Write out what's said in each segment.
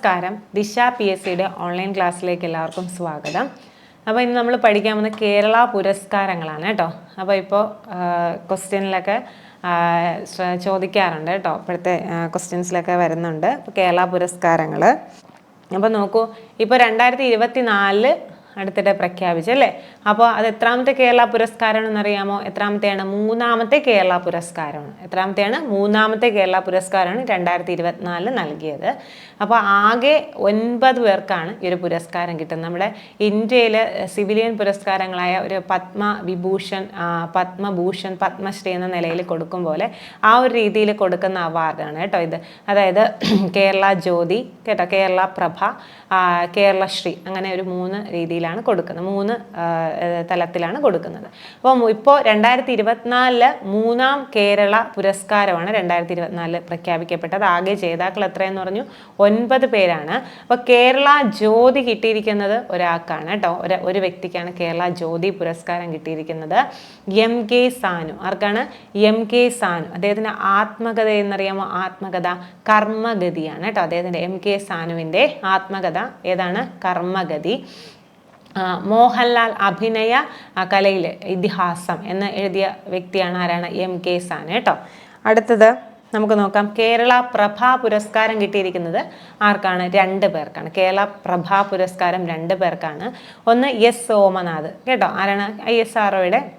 നമസ്കാരം. ദിശ P S സിയുടെ ഓൺലൈൻ ക്ലാസ്സിലേക്ക് എല്ലാവർക്കും സ്വാഗതം. അപ്പോൾ ഇന്ന് നമ്മൾ പഠിക്കാൻ പോകുന്ന കേരള പുരസ്കാരങ്ങളാണ് കേട്ടോ. അപ്പോൾ ഇപ്പോൾ ക്വസ്റ്റ്യനിലൊക്കെ ചോദിക്കാറുണ്ട് കേട്ടോ. ഇപ്പോഴത്തെ ക്വസ്റ്റ്യൻസിലൊക്കെ വരുന്നുണ്ട്. കേരള പുരസ്കാരങ്ങൾ അപ്പോൾ നോക്കൂ. ഇപ്പോൾ രണ്ടായിരത്തി ഇരുപത്തി നാലിൽ അടുത്തിടെ പ്രഖ്യാപിച്ചു അല്ലേ? അപ്പോൾ അത് എത്രാമത്തെ കേരള പുരസ്കാരം എന്നറിയാമോ? എത്രാമത്തെയാണ്? മൂന്നാമത്തെ കേരള പുരസ്കാരമാണ് എത്രാമത്തെയാണ്? മൂന്നാമത്തെ കേരള പുരസ്കാരമാണ് രണ്ടായിരത്തി ഇരുപത്തിനാലിൽ നൽകിയത്. അപ്പോൾ ആകെ ഒൻപത് പേർക്കാണ് ഈ ഒരു പുരസ്കാരം കിട്ടുന്നത്. നമ്മുടെ ഇന്ത്യയിലെ സിവിലിയൻ പുരസ്കാരങ്ങളായ ഒരു പത്മ വിഭൂഷൺ പത്മഭൂഷൺ പത്മശ്രീ എന്ന നിലയിൽ കൊടുക്കും പോലെ ആ ഒരു രീതിയിൽ കൊടുക്കുന്ന അവാർഡാണ് കേട്ടോ ഇത്. അതായത് കേരള ജ്യോതി കേട്ടോ കേരള പ്രഭ കേരള കേരളശ്രീ അങ്ങനെ ഒരു മൂന്ന് രീതിയിലാണ് കൊടുക്കുന്നത്. മൂന്ന് തലത്തിലാണ് കൊടുക്കുന്നത്. അപ്പോൾ ഇപ്പോൾ രണ്ടായിരത്തി ഇരുപത്തിനാലിൽ മൂന്നാം കേരള പുരസ്കാരമാണ് രണ്ടായിരത്തി ഇരുപത്തിനാലിൽ പ്രഖ്യാപിക്കപ്പെട്ടത്. ആകെ ജേതാക്കൾ എത്രയെന്ന് പറഞ്ഞു? ഒൻപത് പേരാണ്. അപ്പോൾ കേരള ജ്യോതി കിട്ടിയിരിക്കുന്നത് ഒരാൾക്കാണ് കേട്ടോ. ഒരു ഒരു വ്യക്തിക്കാണ് കേരള ജ്യോതി പുരസ്കാരം കിട്ടിയിരിക്കുന്നത്. M K Sanu. ആർക്കാണ്? M K Sanu. അദ്ദേഹത്തിന്റെ ആത്മകഥ എന്നറിയാമോ? ആത്മകഥ കർമ്മഗതിയാണ് കേട്ടോ. അദ്ദേഹത്തിന്റെ എം കെ സാനുവിന്റെ ആത്മകഥ ഏതാണ്? കർമ്മഗതി. മോഹൻലാൽ അഭിനയ കലയിൽ ഇതിഹാസം എന്ന് എഴുതിയ വ്യക്തിയാണ് ആരാണ്? എം കെ സാൻ കേട്ടോ. അടുത്തത് നമുക്ക് നോക്കാം. കേരള പ്രഭാ പുരസ്കാരം കിട്ടിയിരിക്കുന്നത് ആർക്കാണ്? രണ്ട് പേർക്കാണ്. കേരള പ്രഭാ പുരസ്കാരം രണ്ട് പേർക്കാണ്. ഒന്ന് എസ് സോമനാഥ് കേട്ടോ. ആരാണ്? ഐ എസ് ആർഒയുടെ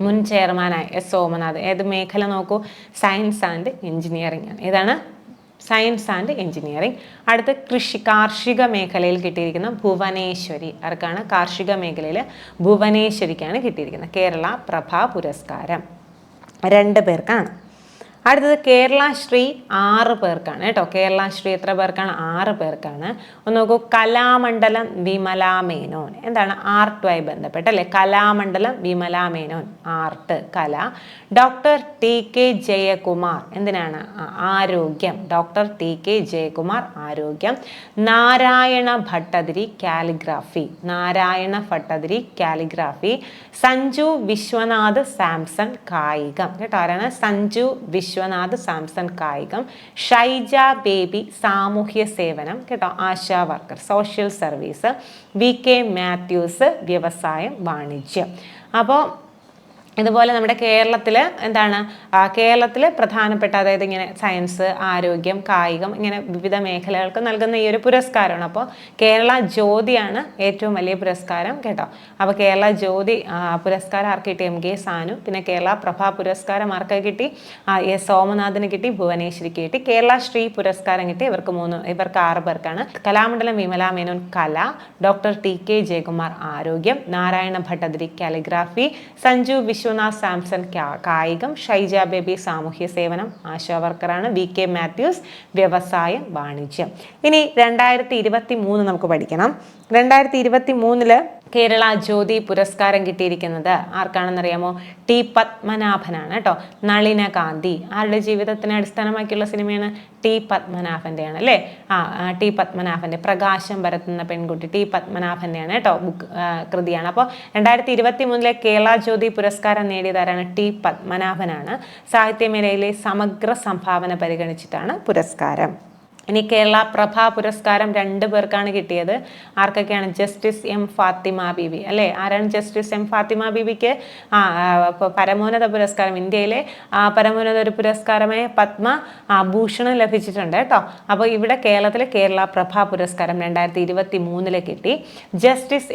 മുൻ ചെയർമാനായ എസ് സോമനാഥ്. ഏത് മേഖല നോക്കൂ? സയൻസ് ആൻഡ് എഞ്ചിനീയറിംഗ് ആണ്. ഏതാണ്? സയൻസ് ആൻഡ് എഞ്ചിനീയറിംഗ് അടുത്ത കൃഷി കാർഷിക മേഖലയിൽ കിട്ടിയിരിക്കുന്ന ഭുവനേശ്വരി ആർക്കാണ് കാർഷിക മേഖലയിൽ ഭുവനേശ്വരിക്കാണ് കിട്ടിയിരിക്കുന്നത്. കേരള പ്രഭാ പുരസ്കാരം. രണ്ട് പേർക്കാണ്. അടുത്തത് കേരള ശ്രീ ആറ് പേർക്കാണ് കേട്ടോ. കേരള ശ്രീ എത്ര പേർക്കാണ്? ആറ് പേർക്കാണ്. ഒന്ന് നോക്കൂ കലാമണ്ഡലം വിമലാമേനോൻ. എന്താണ്? ആർട്ടുമായി ബന്ധപ്പെട്ട് അല്ലേ? കലാമണ്ഡലം വിമലാമേനോൻ ആർട്ട് കല. Doctor T K Jayakumar. എന്തിനാണ്? ആരോഗ്യം. ഡോക്ടർ ടി കെ ജയകുമാർ ആരോഗ്യം. നാരായണ ഭട്ടതിരി കാലിഗ്രാഫി. നാരായണ ഭട്ടതിരി കാലിഗ്രാഫി. സഞ്ജു വിശ്വനാഥ് സാംസൺ കായികം. കേട്ടോ ആരാണ്? സഞ്ജു വിശ്വനാഥ് സാംസൺ കായികം ഷൈജ ബേബി സാമൂഹ്യ സേവനം കേട്ടോ ASHA worker social service V K Mathews വ്യവസായം വാണിജ്യം. അപ്പോൾ ഇതുപോലെ നമ്മുടെ കേരളത്തിൽ എന്താണ് കേരളത്തിൽ പ്രധാനപ്പെട്ട അതായത് ഇങ്ങനെ സയൻസ് ആരോഗ്യം കായികം ഇങ്ങനെ വിവിധ മേഖലകൾക്ക് നൽകുന്ന ഈ ഒരു പുരസ്കാരമാണ്. അപ്പോൾ കേരള ജ്യോതിയാണ് ഏറ്റവും വലിയ പുരസ്കാരം കേട്ടോ. അപ്പോൾ കേരള ജ്യോതി പുരസ്കാരം ആർക്ക് കിട്ടി? എം. കെ. സാനു. പിന്നെ കേരള പ്രഭാ പുരസ്കാരം ആർക്ക് കിട്ടി? എസ് സോമനാഥിന് കിട്ടി ഭുവനേശ്വരിക്ക് കിട്ടി. കേരള ശ്രീ പുരസ്കാരം കിട്ടി. ഇവർക്ക് മൂന്ന് ഇവർക്ക് ആറ് പേർക്കാണ്. കലാമണ്ഡലം വിമല മേനോൻ കല ഡോക്ടർ ടി. കെ. ജയകുമാർ ആരോഗ്യം നാരായണ ഭട്ടതിരി കാലിഗ്രാഫി സഞ്ജു വിശ്വനാഥ് സാംസൺ കായികം ഷൈജ ബേബി സാമൂഹ്യ സേവനം ആശാ വർക്കറാണ് വി കെ മാത്യൂസ് വ്യവസായം വാണിജ്യം. ഇനി രണ്ടായിരത്തി ഇരുപത്തി മൂന്ന് നമുക്ക് പഠിക്കണം. രണ്ടായിരത്തി ഇരുപത്തി മൂന്നിൽ കേരള ജ്യോതി പുരസ്കാരം കിട്ടിയിരിക്കുന്നത് ആർക്കാണെന്നറിയാമോ? ടി പത്മനാഭനാണ് കേട്ടോ. നളിന കാന്തി ആരുടെ ജീവിതത്തിനെ അടിസ്ഥാനമാക്കിയുള്ള സിനിമയാണ്? ടി പത്മനാഭന്റെയാണ് അല്ലേ? ആ ടി പത്മനാഭന്റെ പ്രകാശം പരത്തുന്ന പെൺകുട്ടി ടി പത്മനാഭന്റെയാണ് കേട്ടോ ബുക്ക് കൃതിയാണ്. അപ്പോൾ രണ്ടായിരത്തി ഇരുപത്തി മൂന്നിലെ കേരള ജ്യോതി പുരസ്കാരം നേടിയതാരാണ്? ടി പത്മനാഭനാണ്. സാഹിത്യമേഖലയിലെ സമഗ്ര സംഭാവന പരിഗണിച്ചിട്ടാണ് പുരസ്കാരം. ഇനി കേരള പ്രഭാ പുരസ്കാരം രണ്ട് പേർക്കാണ് കിട്ടിയത്. ആർക്കൊക്കെയാണ്? ജസ്റ്റിസ് എം ഫാത്തിമ ബീബി അല്ലേ? ആരാണ് ജസ്റ്റിസ് എം ഫാത്തിമ ബീബിക്ക് ആ പരമോന്നത പുരസ്കാരം. ഇന്ത്യയിലെ ആ, പരമോന്നത ഒരു പുരസ്കാരമായ പത്മ ഭൂഷണം ലഭിച്ചിട്ടുണ്ട് കേട്ടോ. അപ്പോൾ ഇവിടെ കേരളത്തിലെ കേരള പ്രഭാ പുരസ്കാരം രണ്ടായിരത്തി ഇരുപത്തി മൂന്നിൽ കിട്ടി. ജസ്റ്റിസ്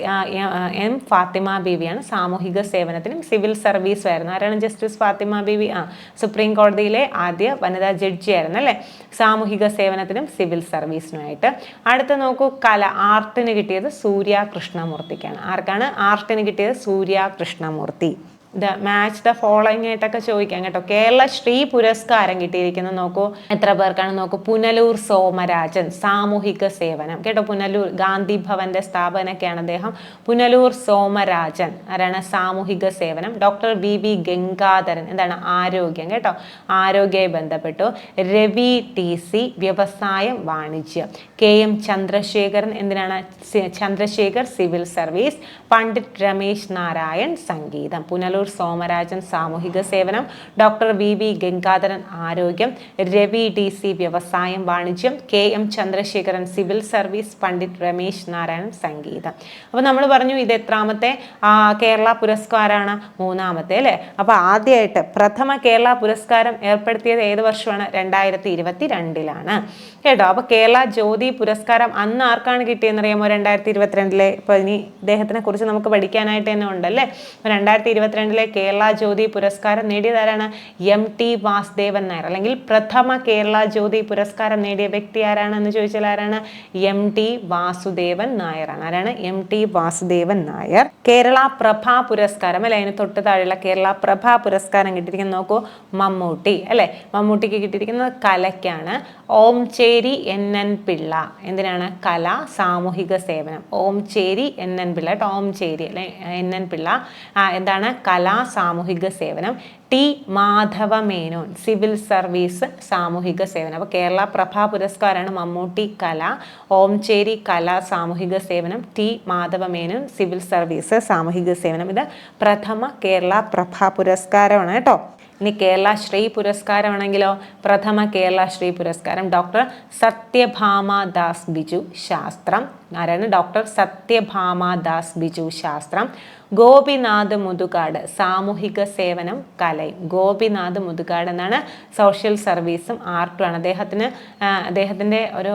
എം ഫാത്തിമ ബീവിയാണ്. സാമൂഹിക സേവനത്തിനും സിവിൽ സർവീസും ആയിരുന്നു. ആരാണ് ജസ്റ്റിസ് ഫാത്തിമ ബീവി? ആ സുപ്രീം കോടതിയിലെ ആദ്യ വനിതാ ജഡ്ജി ആയിരുന്നു അല്ലേ? സാമൂഹിക സേവനത്തിനും സിവിൽ സർവീസിനുമായിട്ട് അടുത്ത നോക്കൂ കല. ആർട്ടിന് കിട്ടിയത് സൂര്യ കൃഷ്ണമൂർത്തിക്കാണ് ആർക്കാണ്? ആർട്ടിന് കിട്ടിയത് Surya Krishnamoorthy match the following ആയിട്ടൊക്കെ ചോദിക്കാം കേട്ടോ. കേരള ശ്രീ പുരസ്കാരം കിട്ടിയിരിക്കുന്നത് നോക്കൂ. എത്ര പേർക്കാണ് നോക്കൂ. പുനലൂർ സോമരാജൻ സാമൂഹിക സേവനം. കേട്ടോ പുനലൂർ ഗാന്ധി ഭവന്റെ സ്ഥാപനൊക്കെയാണ് അദ്ദേഹം. പുനലൂർ സോമരാജൻ ആരാണ്? സാമൂഹിക സേവനം. ഡോക്ടർ വി വി ഗംഗാധരൻ എന്താണ്? ആരോഗ്യം കേട്ടോ. ആരോഗ്യമായി ബന്ധപ്പെട്ടു. രവി ടി സി വ്യവസായം വാണിജ്യം. കെ എം ചന്ദ്രശേഖരൻ എന്തിനാണ്? Chandrasekhar civil service. Pandit Ramesh Narayan സംഗീതം. പുനലൂർ അരൂർ സോമരാജൻ സാമൂഹിക സേവനം ഡോക്ടർ വി വി ഗംഗാധരൻ ആരോഗ്യം രവി ഡി സി വ്യവസായം വാണിജ്യം K M Chandrasekharan civil service Pandit Ramesh Narayanan സംഗീതം. അപ്പോൾ നമ്മൾ പറഞ്ഞു ഇത് എത്രാമത്തെ? കേരള പുരസ്കാരമാണ് മൂന്നാമത്തെ അല്ലേ? അപ്പോൾ ആദ്യമായിട്ട് പ്രഥമ കേരള പുരസ്കാരം ഏർപ്പെടുത്തിയത് ഏത് വർഷമാണ്? രണ്ടായിരത്തി ഇരുപത്തി രണ്ടിലാണ് കേട്ടോ? അപ്പോൾ കേരള ജ്യോതി പുരസ്കാരം അന്ന് ആർക്കാണ് കിട്ടിയെന്ന് അറിയാമോ രണ്ടായിരത്തി ഇരുപത്തിരണ്ടിലെ ഇപ്പോൾ ഇനി ഇദ്ദേഹത്തിനെ കുറിച്ച് നമുക്ക് പഠിക്കാനായിട്ട് തന്നെ ഉണ്ടല്ലേ? അപ്പോൾ രണ്ടായിരത്തി ഇരുപത്തിരണ്ടിലെ കേരള ജ്യോതി പുരസ്കാരം നേടിയതാരാണ് എം ടി വാസുദേവൻ നായർ. അല്ലെങ്കിൽ പ്രഥമ കേരള ജ്യോതി പുരസ്കാരം നേടിയ വ്യക്തി ആരാണെന്ന് ചോദിച്ചാൽ ആരാണ്? എം ടി വാസുദേവൻ നായരാണ്. ആരാണ്? M T Vasudevan Nair. Kerala Prabha പുരസ്കാരം അല്ലെ? അതിന് തൊട്ട് താഴെയുള്ള കേരള പ്രഭാ പുരസ്കാരം കിട്ടിയിരിക്കുന്നത് നോക്കൂ മമ്മൂട്ടി അല്ലെ? മമ്മൂട്ടിക്ക് കിട്ടിയിരിക്കുന്നത് കലയ്ക്കാണ്. Omchery N N Pillai. എന്തിനാണ്? കല സാമൂഹിക സേവനം. Omchery N N Pillai. കേട്ടോ ഓം ചേരി അല്ലെ? N N Pillai. എന്താണ്? കല സാമൂഹിക സേവനം. T Madhava Menon civil service സാമൂഹിക സേവനം. അപ്പോൾ കേരള പ്രഭാ പുരസ്കാരമാണ് മമ്മൂട്ടി കല ഓംചേരി കല സാമൂഹിക സേവനം T Madhava Menon civil service സാമൂഹിക സേവനം. ഇത് പ്രഥമ കേരള പ്രഭാ പുരസ്കാരമാണ് കേട്ടോ. ഇനി കേരള ശ്രീ പുരസ്കാരമാണെങ്കിലോ? പ്രഥമ കേരള ശ്രീ പുരസ്കാരം. ഡോക്ടർ സത്യഭാമ ദാസ് ബിജു ശാസ്ത്രം. ആരാണ് ഡോക്ടർ സത്യഭാമ ദാസ് ബിജു ശാസ്ത്രം ഗോപിനാഥ് മുതുകാട് സാമൂഹിക സേവനം കലയും ഗോപിനാഥ് മുതുകാട് എന്നാണ് സോഷ്യൽ സർവീസും ആർട്ടുമാണ്. അദ്ദേഹത്തിന് അദ്ദേഹത്തിന്റെ ഒരു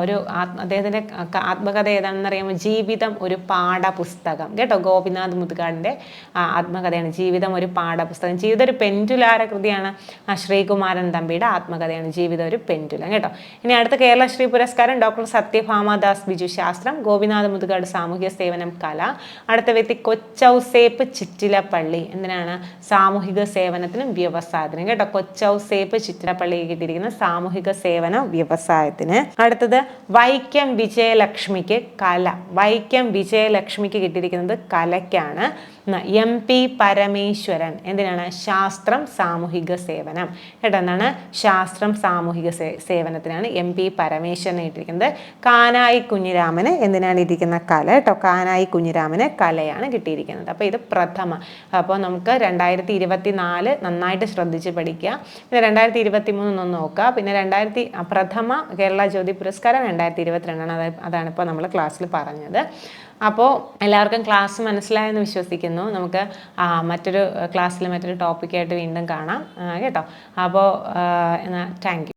ഒരു അദ്ദേഹത്തിന്റെ ആത്മകഥ ഏതാണെന്ന് അറിയുമ്പോൾ ജീവിതം ഒരു പാഠപുസ്തകം. കേട്ടോ? ഗോപിനാഥ് മുതുകാടിന്റെ ആത്മകഥയാണ്. ജീവിതം ഒരു പാഠപുസ്തകം. ജീവിതം ഒരു പെന്റുലാര കൃതിയാണ് ശ്രീകുമാരൻ തമ്പിയുടെ ആത്മകഥയാണ്. ജീവിതം ഒരു പെന്റുല കേട്ടോ? ഇനി അടുത്ത കേരള ശ്രീ പുരസ്കാരം ഡോക്ടർ സത്യഭാമദാസ് ബിജു ശാസ്ത്രം ഗോപിനാഥ് മുതുകാട് സാമൂഹ്യ സേവനം കല അടുത്ത വ്യക്തി കൊച്ചൗസേപ്പ് ചിറ്റിലപ്പള്ളി എന്തിനാണ് സാമൂഹിക സേവനത്തിനും വ്യവസായത്തിനും കേട്ടോ. കൊച്ചൗസേപ്പ് ചിറ്റിലപ്പള്ളി കിട്ടിയിരിക്കുന്ന സാമൂഹിക സേവന വ്യവസായത്തിന്. അടുത്തത് വൈക്കം വിജയലക്ഷ്മിക്ക് കല. വൈക്കം വിജയലക്ഷ്മിക്ക് കിട്ടിയിരിക്കുന്നത് കലയ്ക്കാണ്. M P Parameswaran. എന്തിനാണ്? ശാസ്ത്രം സാമൂഹിക സേവനം. കേട്ടോ എന്താണ്? ശാസ്ത്രം സാമൂഹിക സേവനത്തിനാണ് എം പി പരമേശ്വരനെ ഇട്ടിരിക്കുന്നത്. കാനായി കുഞ്ഞിരാമന് എന്തിനാണ് ഇരിക്കുന്ന കല? കേട്ടോ കാനായി കുഞ്ഞിരാമന് കലയാണ് കിട്ടിയിരിക്കുന്നത്. അപ്പോൾ ഇത് പ്രഥമ. അപ്പോൾ നമുക്ക് രണ്ടായിരത്തി ഇരുപത്തി നാല് നന്നായിട്ട് ശ്രദ്ധിച്ച് പഠിക്കുക. പിന്നെ രണ്ടായിരത്തി ഇരുപത്തി മൂന്ന് ഒന്ന് നോക്കുക. പിന്നെ രണ്ടായിരത്തി പ്രഥമ കേരള ജ്യോതി പുരസ്കാരം രണ്ടായിരത്തി ഇരുപത്തിരണ്ടാണ് അത് അതാണ് ഇപ്പോൾ നമ്മൾ ക്ലാസ്സിൽ പറഞ്ഞത്. അപ്പോൾ എല്ലാവർക്കും ക്ലാസ് മനസ്സിലായെന്ന് വിശ്വസിക്കുന്നു. നമുക്ക് മറ്റൊരു ക്ലാസ്സിൽ മറ്റൊരു ടോപ്പിക്കായിട്ട് വീണ്ടും കാണാം. കേട്ടോ? അപ്പോൾ എന്നാൽ താങ്ക്